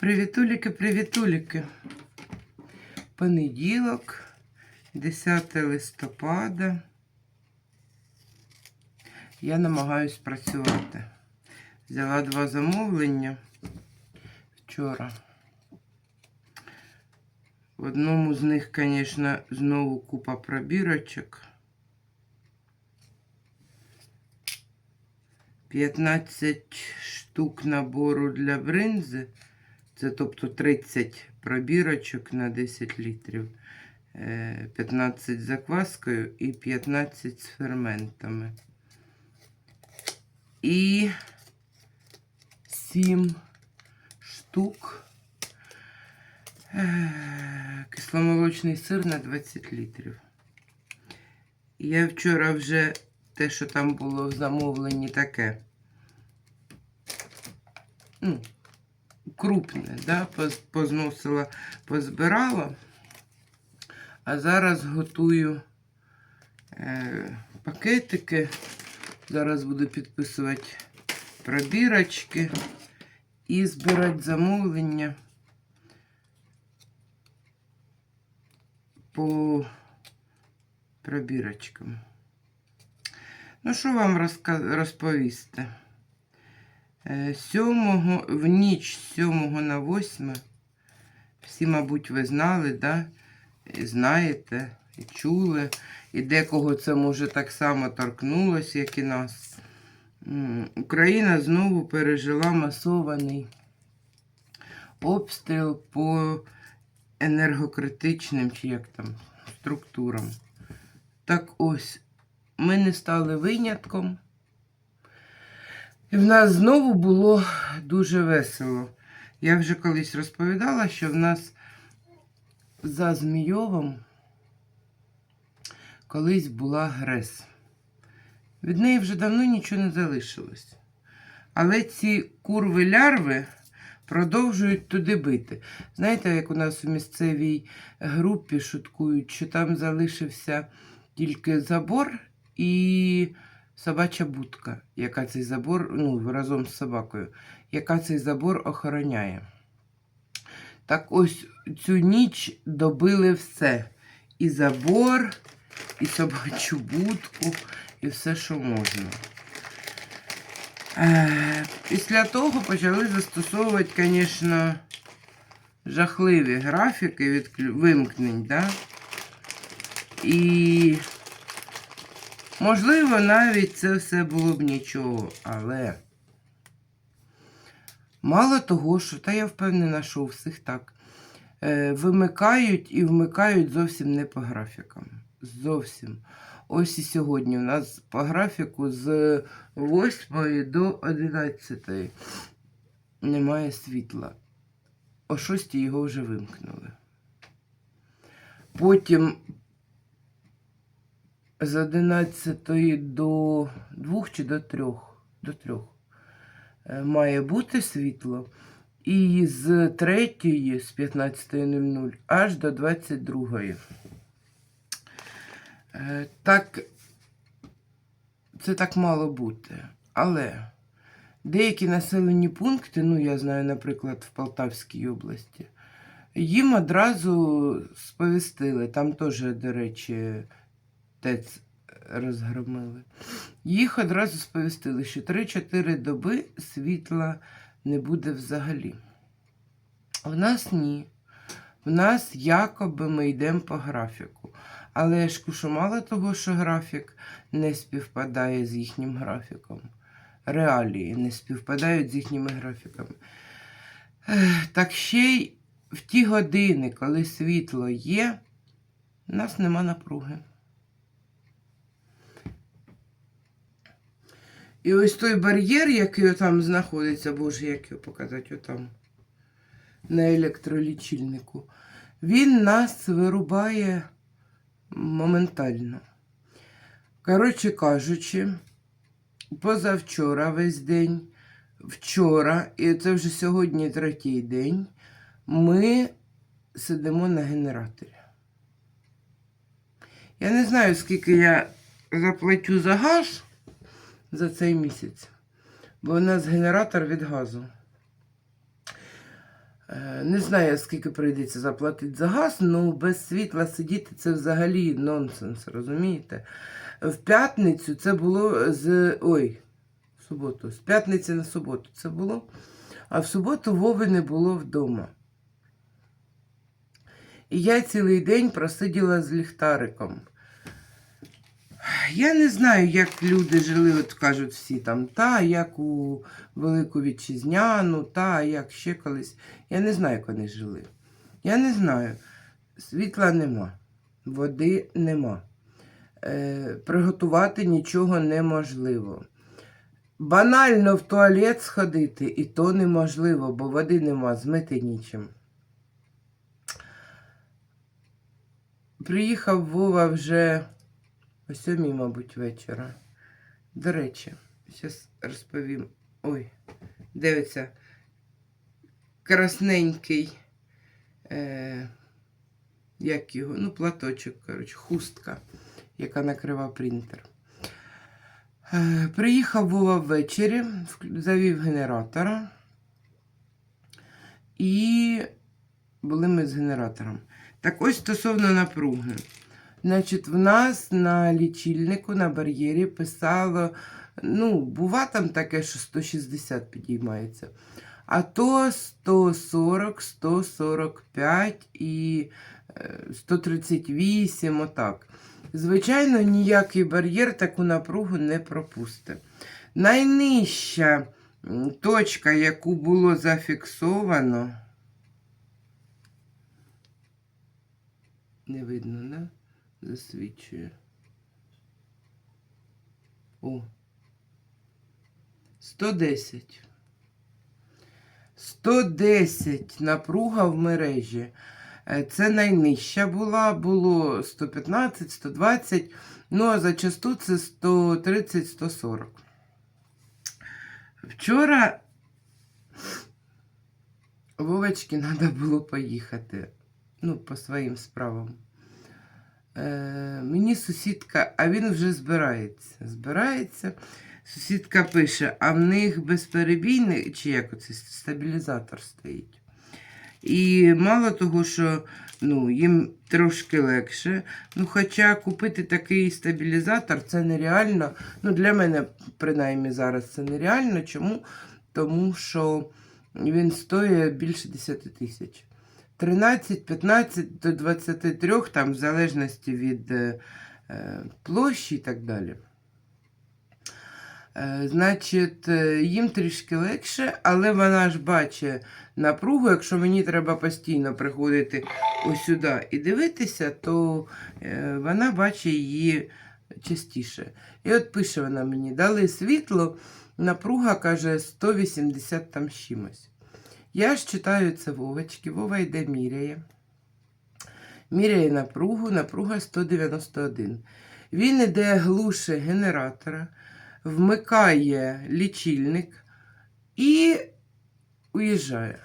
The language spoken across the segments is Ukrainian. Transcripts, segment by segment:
Привітуліки, привітуліки. Понеділок, 10 листопада. Я намагаюсь працювати. Взяла два замовлення вчора. В одному з них, звісно, знову купа пробірочок. 15 штук набору для бринзи. Це тобто 30 пробірочок на 10 літрів. Е, 15 з закваскою і 15 з ферментами. І 7 штук е, кисломолочний сир на 20 літрів. Я вчора вже те, що там було в замовленні таке. Крупне, да, позносила, позбирала. А зараз готую е, пакетики. Зараз буду підписувати пробірочки і збирати замовлення по пробірочкам. Ну, що вам розповісти? Е, 7, в ніч з 7 на 8, всі, мабуть, ви знали, да? І знаєте, і чули, і декого це може так само торкнулося, як і нас. Україна знову пережила масований обстріл по енергокритичним чи як там структурам. Так ось, ми не стали винятком. І в нас знову було дуже весело. Я вже колись розповідала, що в нас за Змійовом колись була ГРЕС. Від неї вже давно нічого не залишилось. Але ці курви-лярви продовжують туди бити. Знаєте, як у нас у місцевій групі шуткують, що там залишився тільки забор і собача будка, яка цей забор, ну, разом з собакою, яка цей забор охороняє. Так ось цю ніч добили все. І забор, і собачу будку, і все, що можна. Е, Після того почали застосовувати, звісно, жахливі графіки відклю... вимкнень, да? І можливо, навіть це все було б нічого, але мало того, що, та я впевнена, що у всіх так, е, вимикають і вмикають зовсім не по графікам. Зовсім. Ось і сьогодні у нас по графіку з 8 до 11 немає світла. О 6 його вже вимкнули. Потім з 11 до 2 чи до 3, до 3 е, має бути світло. І з 3 з 15.00 аж до 22. Е, Так, це так мало бути. Але деякі населені пункти, ну я знаю, наприклад, в Полтавській області, їм одразу сповістили, там теж, до речі, ТЕЦ розгромили. Їх одразу сповістили, що 3-4 доби світла не буде взагалі. В нас ні. В нас якоби ми йдемо по графіку. Але я ж кажу, мало того, що графік не співпадає з їхнім графіком. Реалії не співпадають з їхніми графіками. Так ще й в ті години, коли світло є, у нас нема напруги. І ось той бар'єр, який там знаходиться, боже, як його показати отам на електролічильнику, він нас вирубає моментально. Коротше кажучи, позавчора весь день, вчора, і це вже сьогодні третій день, ми сидимо на генераторі. Я не знаю, скільки я заплатю за газ за цей місяць, бо у нас генератор від газу. Е, Не знаю, скільки прийдеться заплатити за газ, але без світла сидіти це взагалі нонсенс, розумієте? В п'ятницю це було з. Ой, в суботу. З п'ятниці на суботу це було. А в суботу Вови не було вдома. І я цілий день просиділа з ліхтариком. Я не знаю, як люди жили, от кажуть всі там, та, як у Велику Вітчизняну, та, як ще колись. Я не знаю, як вони жили. Я не знаю. Світла нема, води нема. Е, приготувати нічого неможливо. Банально в туалет сходити, і то неможливо, бо води нема, змити нічим. Приїхав Вова вже о сьомій, мабуть, вечора. До речі, зараз розповім. Ой, дивиться, красненький, е, як його, ну, платочок, коротше, хустка, яка накрива принтер. Е, приїхав Вова ввечері, завів генератора. І були ми з генератором. Так ось стосовно напруги. Значить, в нас на лічильнику на бар'єрі писало, ну, бува там таке, що 160 підіймається. А то 140, 145 і е, 138, отак. Звичайно, ніякий бар'єр таку напругу не пропустить. Найнижча точка, яку було зафіксовано. Не видно, да? Засвічує. О. 110. 110 напруга в мережі. Е, Це найнижча була, було 115, 120, ну а зачасту це 130, 140. Вчора Вовочки треба було поїхати. Ну, по своїм справам. Е, мені сусідка, а він вже збирається. Збирається. Сусідка пише, а в них безперебійний, чи як оце стабілізатор стоїть. І мало того, що ну, їм трошки легше. Ну, хоча купити такий стабілізатор це нереально. Ну, для мене, принаймні, зараз це нереально. Чому? Тому що він стоїть більше 10 тисяч. 13, 15 до 23, там, в залежності від е, е, площі і так далі. Е, значить, їм трішки легше, але вона ж бачить напругу. Якщо мені треба постійно приходити ось сюди і дивитися, то вона бачить її частіше. І от пише вона мені: дали світло, напруга каже 180 там чимось. Я ж читаю це Вовочки, Вова йде міряє. Міряє напругу, напруга 191. Він іде глуше генератора, вмикає лічильник і уїжджає.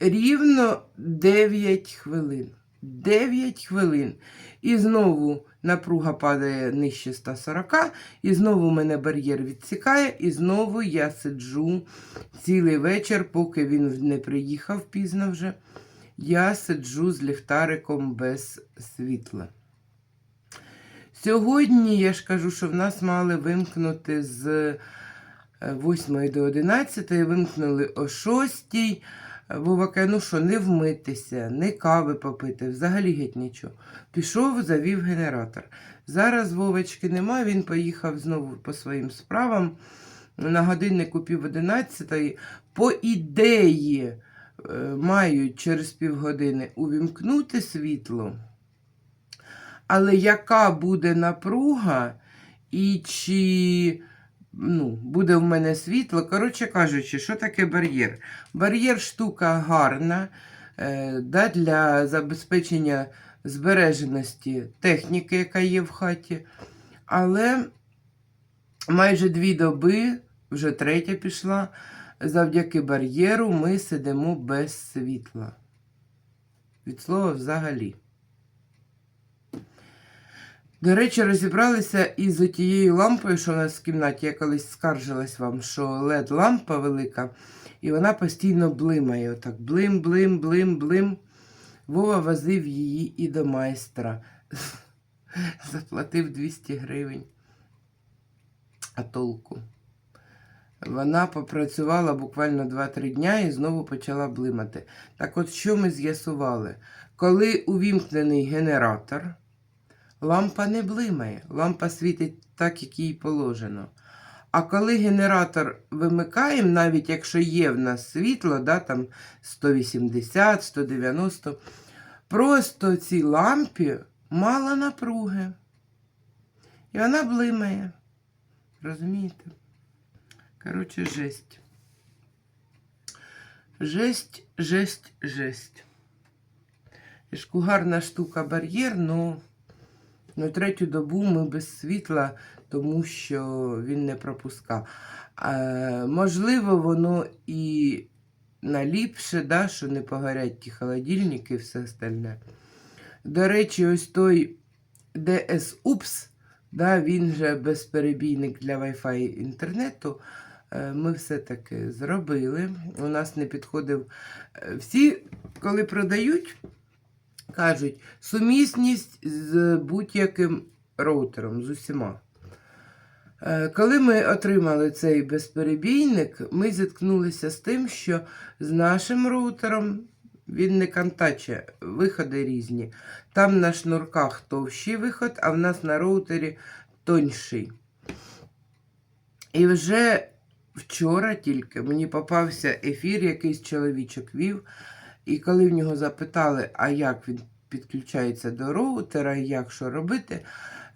Рівно 9 хвилин. 9 хвилин. І знову напруга падає нижче 140, і знову мене бар'єр відсікає, і знову я сиджу цілий вечір, поки він не приїхав пізно вже. Я сиджу з ліхтариком без світла. Сьогодні я ж кажу, що в нас мали вимкнути з е, 8 до 11, вимкнули о 6. Вова ну що, не вмитися, не кави попити, взагалі геть нічого. Пішов, завів генератор. Зараз Вовочки нема, він поїхав знову по своїм справам. На годиннику пів 11. По ідеї е, мають через півгодини увімкнути світло. Але яка буде напруга і чи ну, буде в мене світло? Коротше кажучи, що таке бар'єр? Бар'єр штука гарна е, да, для забезпечення збереженості техніки, яка є в хаті. Але майже дві доби, вже третя пішла, завдяки бар'єру ми сидимо без світла. Від слова взагалі. До речі, розібралися із тією лампою, що у нас в кімнаті. Я колись скаржилась вам, що LED-лампа велика. І вона постійно блимає. Отак блим, блим, блим, блим. Вова возив її і до майстра. Заплатив 200 гривень. А толку? Вона попрацювала буквально 2-3 дня і знову почала блимати. Так от що ми з'ясували? Коли увімкнений генератор, лампа не блимає, лампа світить так, як їй положено. А коли генератор вимикаємо, навіть якщо є в нас світло, да, там 180, 190, просто цій лампі мало напруги. І вона блимає. Розумієте? Коротше, жесть. Жесть, жесть, жесть. Ішку гарна штука бар'єр, ну, ну третю добу ми без світла, тому що він не пропускав. Е, можливо, воно і наліпше, да, що не погорять ті холодильники і все остальне. До речі, ось той DS-UPS, да, він же безперебійник для Wi-Fi інтернету. Е, Ми все-таки зробили. У нас не підходив. е, Всі, коли продають, кажуть, сумісність з будь-яким роутером, з усіма. Е, Коли ми отримали цей безперебійник, ми зіткнулися з тим, що з нашим роутером він не контаче, виходи різні. Там на шнурках товщий виход, а в нас на роутері тонший. І вже вчора тільки мені попався ефір, якийсь чоловічок вів. І коли в нього запитали, а як він підключається до роутера як що робити,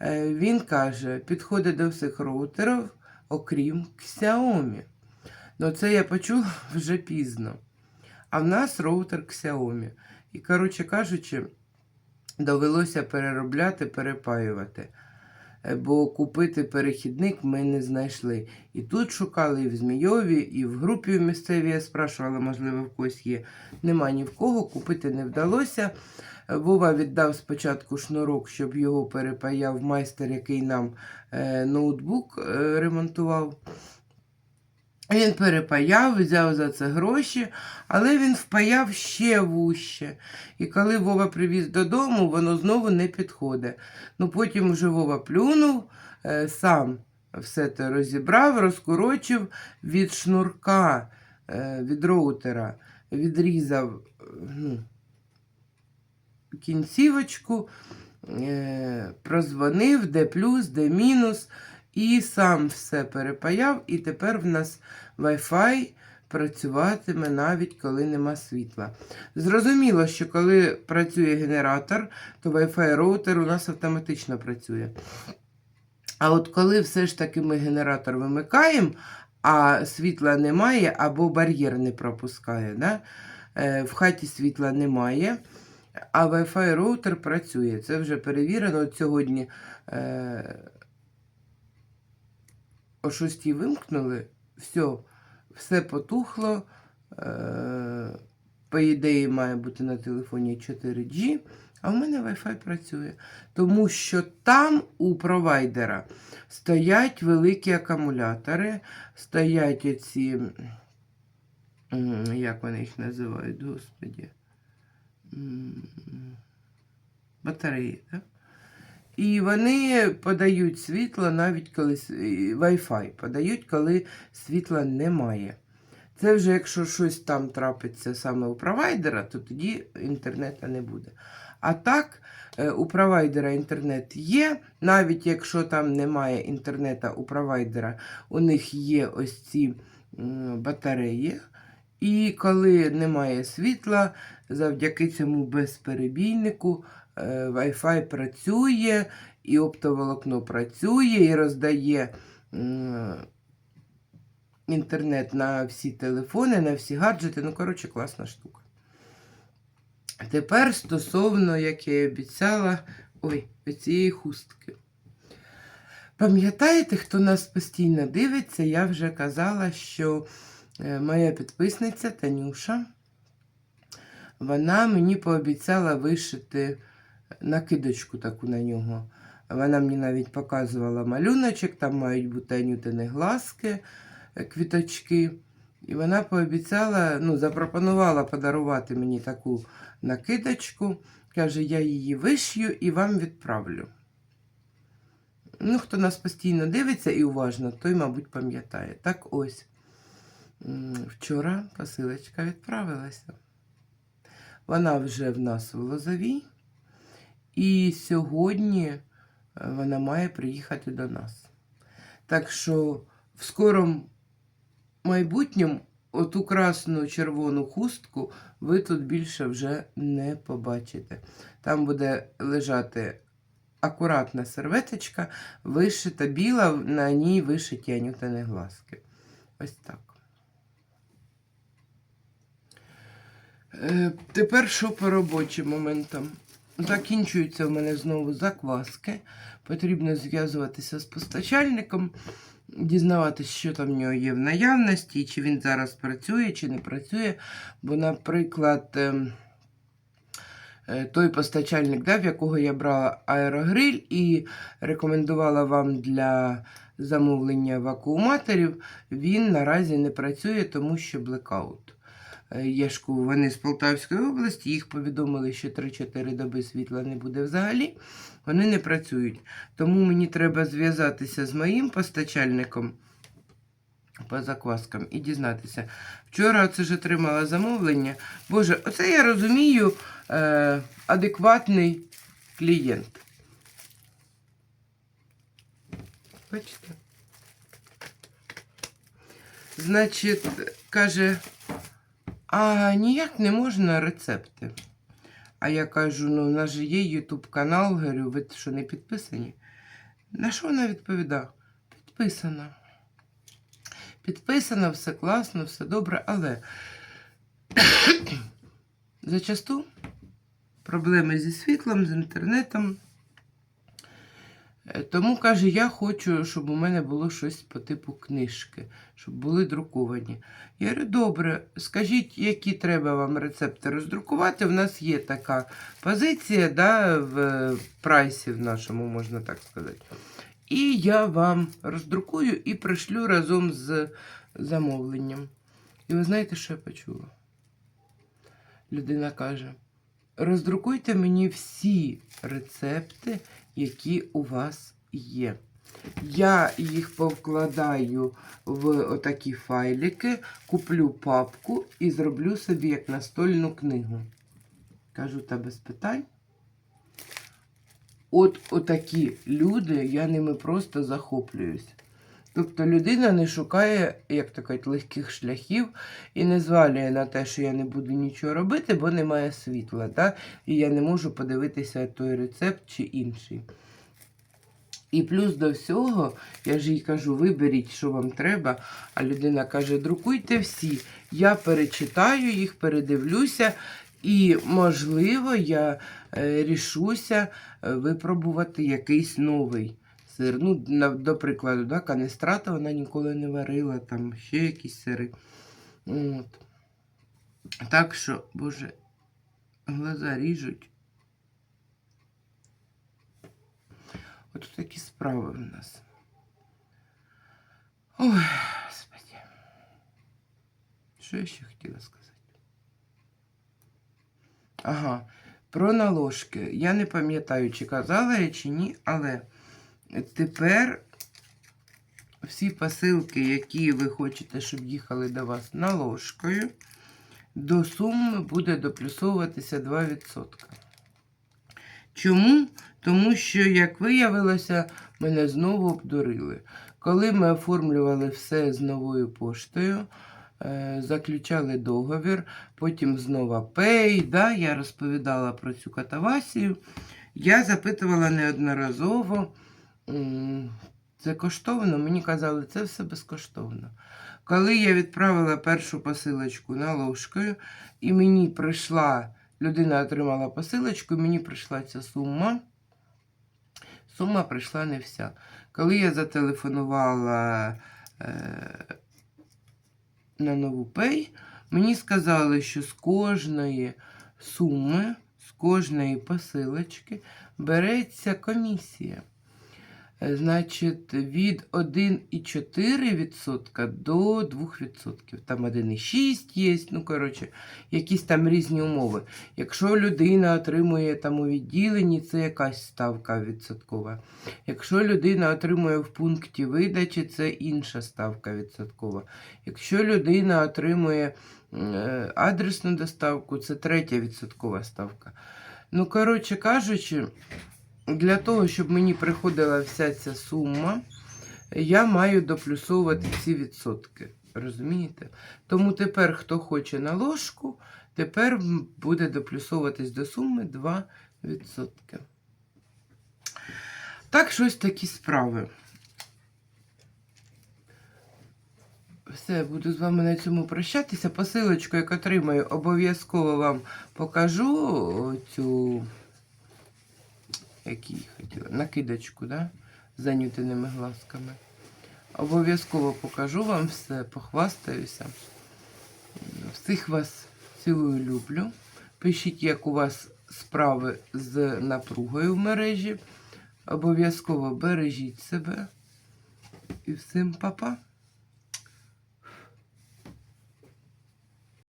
е, він каже, підходить до всіх роутерів, окрім Xiaomi. Ну, це я почула вже пізно. А в нас роутер Xiaomi. І, коротше кажучи, довелося переробляти, перепаювати. Е, Бо купити перехідник ми не знайшли. І тут шукали, і в Змійові, і в групі місцевій я спрашувала, можливо, в когось є. Нема ні в кого, купити не вдалося. Вова віддав спочатку шнурок, щоб його перепаяв майстер, який нам е, ноутбук е, ремонтував. Він перепаяв, взяв за це гроші, але він впаяв ще вуще. І коли Вова привіз додому, воно знову не підходить. Ну потім вже Вова плюнув, е, сам все це розібрав, розкорочив від шнурка, від роутера, відрізав ну, кінцівочку, е, прозвонив, де плюс, де мінус. І сам все перепаяв, і тепер в нас Wi-Fi працюватиме навіть коли нема світла. Зрозуміло, що коли працює генератор, то Wi-Fi роутер у нас автоматично працює. А от коли все ж таки ми генератор вимикаємо, а світла немає, або бар'єр не пропускає, да? е, в хаті світла немає, а Wi-Fi роутер працює. Це вже перевірено. От сьогодні. Е, о 6 вимкнули, все, все потухло. Е, по ідеї, має бути на телефоні 4G, а в мене Wi-Fi працює. Тому що там у провайдера стоять великі акумулятори, стоять оці, як вони їх називають, господі, батареї, так? І вони подають світло навіть коли Wi-Fi подають, коли світла немає. Це вже якщо щось там трапиться саме у провайдера, то тоді інтернету не буде. А так, е, у провайдера інтернет є, навіть якщо там немає інтернету у провайдера, у них є ось ці батареї. І коли немає світла, завдяки цьому безперебійнику е, Wi-Fi працює, і оптоволокно працює, і роздає інтернет на всі телефони, на всі гаджети. Ну, коротше, класна штука. Тепер стосовно, як я і обіцяла, ой, цієї хустки. Пам'ятаєте, хто нас постійно дивиться, я вже казала, що моя підписниця Танюша, вона мені пообіцяла вишити накидочку таку на нього. Вона мені навіть показувала малюночок, там мають бути анютини глазки, е, квіточки. І вона пообіцяла, ну, запропонувала подарувати мені таку накидочку. Каже, я її вишью і вам відправлю. Ну, хто нас постійно дивиться і уважно, той, мабуть, пам'ятає. Так ось. Вчора посилочка відправилася. Вона вже в нас в Лозовій. І сьогодні е, вона має приїхати до нас. Так що в скорому майбутньому оту красну червону хустку ви тут більше вже не побачите. Там буде лежати акуратна серветочка, вишита біла, на ній вишиті анютини глазки. Ось так. Тепер що по робочим моментам? Закінчуються в мене знову закваски. Потрібно зв'язуватися з постачальником, дізнаватися, що там в нього є в наявності, чи він зараз працює, чи не працює. Бо, наприклад, ем, е, той постачальник, да, в якого я брала аерогриль і рекомендувала вам для замовлення вакууматорів, він наразі не працює, тому що блекаут. Е, Єшку вони з Полтавської області, їх повідомили, що 3-4 доби світла не буде взагалі. Вони не працюють. Тому мені треба зв'язатися з моїм постачальником по закваскам і дізнатися. Вчора це ж отримала замовлення. Боже, оце я розумію е, адекватний клієнт. Бачите? Значить, каже, а ніяк не можна рецепти. А я кажу, ну, у нас же є YouTube канал, говорю, ви що не підписані? На що вона відповідає? Підписана. Підписано, все класно, все добре, але зачасту проблеми зі світлом, з інтернетом. Е, Тому каже, я хочу, щоб у мене було щось по типу книжки, щоб були друковані. Я говорю, добре, скажіть, які треба вам рецепти роздрукувати. У нас є така позиція да, в прайсі в нашому, можна так сказати. І я вам роздрукую і пришлю разом з замовленням. І ви знаєте, що я почула? Людина каже: роздрукуйте мені всі рецепти, які у вас є. Я їх повкладаю в отакі файлики, куплю папку і зроблю собі як настольну книгу. Кажу, та без питань. От отакі люди, я ними просто захоплююсь. Тобто людина не шукає, як то кажуть, легких шляхів і не звалює на те, що я не буду нічого робити, бо немає світла. Да? І я не можу подивитися той рецепт чи інший. І плюс до всього, я ж їй кажу, виберіть, що вам треба. А людина каже, друкуйте всі. Я перечитаю їх, передивлюся, і, можливо, я е, рішуся е, випробувати якийсь новий сир. Ну, до прикладу, да, канестрата вона ніколи не варила, там ще якісь сири. От. Так що, боже, глаза ріжуть. От такі справи в нас. Ой, господи. Що я ще хотіла сказати? Ага, про наложки. Я не пам'ятаю, чи казала я, чи ні, але тепер всі посилки, які ви хочете, щоб їхали до вас наложкою, до суми буде доплюсовуватися 2%. Чому? Тому що, як виявилося, мене знову обдурили. Коли ми оформлювали все з новою поштою, е, заключали договір, потім знову Pay, да, я розповідала про цю катавасію. Я запитувала неодноразово, це коштовно, мені казали, це все безкоштовно. Коли я відправила першу посилочку наложкою, і мені прийшла, людина отримала посилочку, і мені прийшла ця сума. Сума прийшла не вся. Коли я зателефонувала е, на нову Pay, мені сказали, що з кожної суми, з кожної посилочки береться комісія. Е, Значить, від 1,4% до 2%. Там 1,6 є, ну, коротше, якісь там різні умови. Якщо людина отримує там у відділенні, це якась ставка відсоткова. Якщо людина отримує в пункті видачі, це інша ставка відсоткова. Якщо людина отримує е, адресну доставку, це третя відсоткова ставка. Ну, коротше кажучи, для того, щоб мені приходила вся ця сума, я маю доплюсовувати ці відсотки. Розумієте? Тому тепер, хто хоче на ложку, тепер буде доплюсовуватись до суми 2%. Так, щось такі справи. Все, буду з вами на цьому прощатися. Посилочку, як отримаю, обов'язково вам покажу цю які хотіла, накидочку, да? з занютеними глазками. Обов'язково покажу вам все, похвастаюся. Всіх вас цілую, люблю. Пишіть, як у вас справи з напругою в мережі. Обов'язково бережіть себе. І всім па-па.